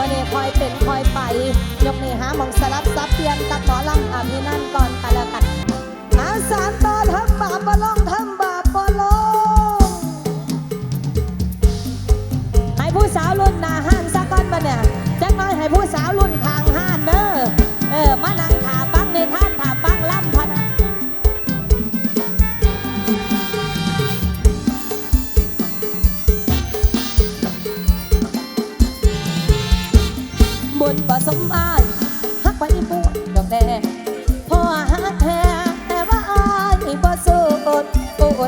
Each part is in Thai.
มื่อนี้คอยเป็นคอยไป ยกนี้หามองสลับซับเตียนกับหมอลำอามีนั่นก่อนไปแล้วกันหาสารตอนทับปาบะล่องทับ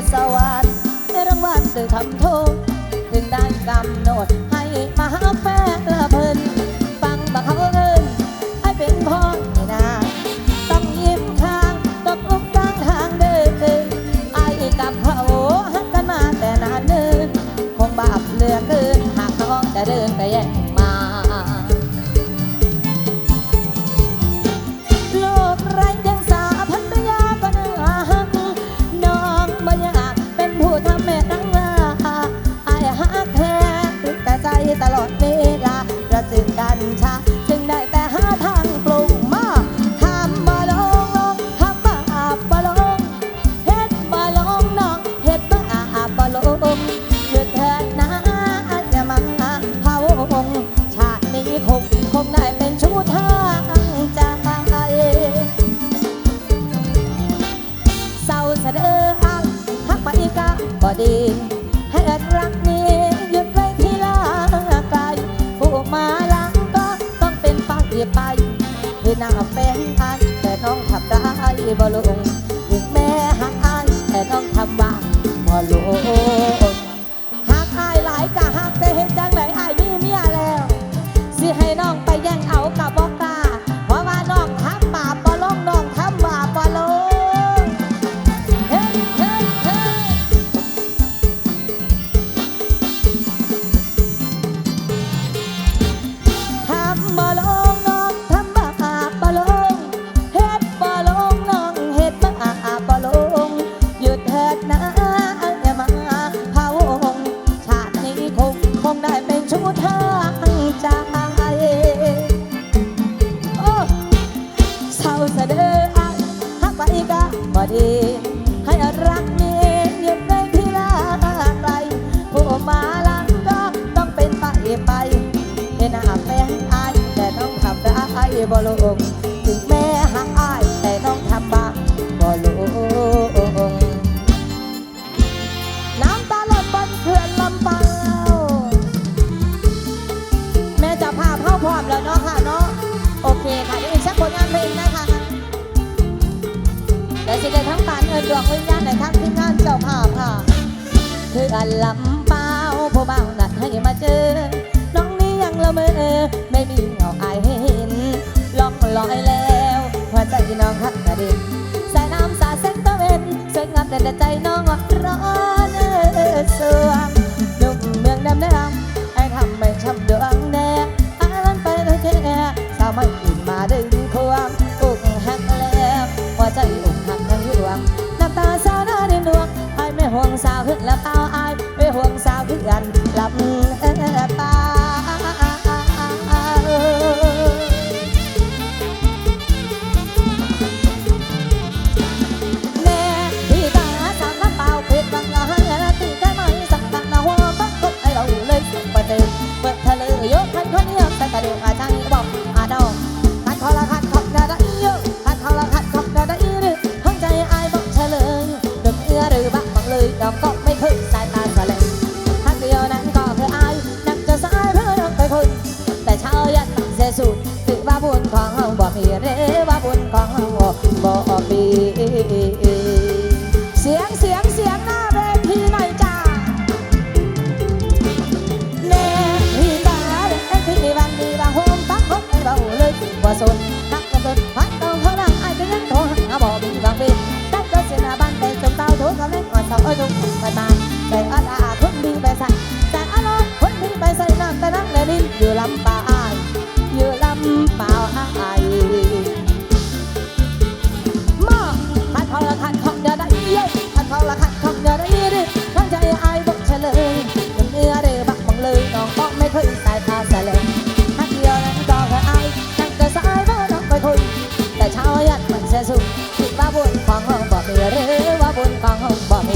So I. ดี ให้อิดรักนี้หยุดไว้ที่ลาไกลผู้มาลังก็ต้องเป็นปากเรียไปคือหน้าป็นอันแต่น้องทำได้บ่ลงถึงแม่หักอันแต่น้องทำบ้าบ่ลง บ่ลงถึงแม่หักอายแต่น้องทำบาบ่ลงน้ำตาล่นบนเขื่อนลำเปาแม่จะพาเข้าพร้อมแล้วเนาะค่ะเนาะโอเคค่ะนี่อีกชักผลงานเพลงนะคะแต่สิเดทั้งปานเอิญดวงวิญญาณในทั้งที่งานเจ้าภาพค่ะคืออันลำเปาผู้บ่าวนัดให้มาเจอน้องนี้ยังละเมอไม่มี พี่น้องฮักกะเดิสายน้ำสาเส้นตะเวนสวยงามแต่ใจน้องร้อนสวงหนุ่มเมืองดำแดงไอ้ทำไม่ช้ำดวงแดงอาลันไปเลยแค่สาวไม่อื่นมาดึงควงอกหักแล้วหัวใจอกหักทั้งยวงน้ำตาสาวน่าดินดวงไอ้ไม่ห่วงสาวขึ้นและเป้าไอ้ไม่ห่วงสาวขึ้นลันบเออไป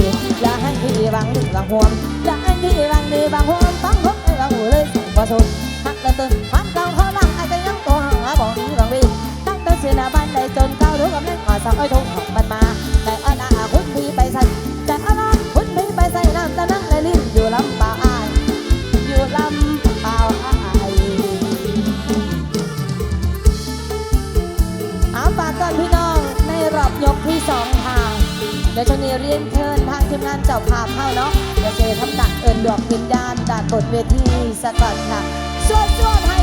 ห้องบ่มีอย่าให้พี่บางดีบางห่วงอย่าให้พี่บางดีบางห่วงฟังพบไอ้บางหูเลยบ่สุดฮักละตึนฮักเก่าเขาลังไอ้ก็ยังตัวหาบ่มีบางวีตั้งแต่เสียหน้าบ้านได้จนเก้ารู้กับเล่นอ่อสาวไอ้ทุ่งของมันมาแต่อาณาคุณพี่ไปใส่แต่อาณาคุณพี่ไปใส่น้ำตะนั่งและลิ้นอยู่ลำเปล่าอายอยู่ลำเปล่าอายเอาฝากก่อนพี่น้องในรอบยกที่สองค่ะเดี๋ยวชนีเรียนเชิญทางที มงานเจ้าภาพเข้าเนาะเดี๋ยวเจอทำตักเอินดวงวิญญานตากกดเวทีสะก่อนค่ะสวดสวด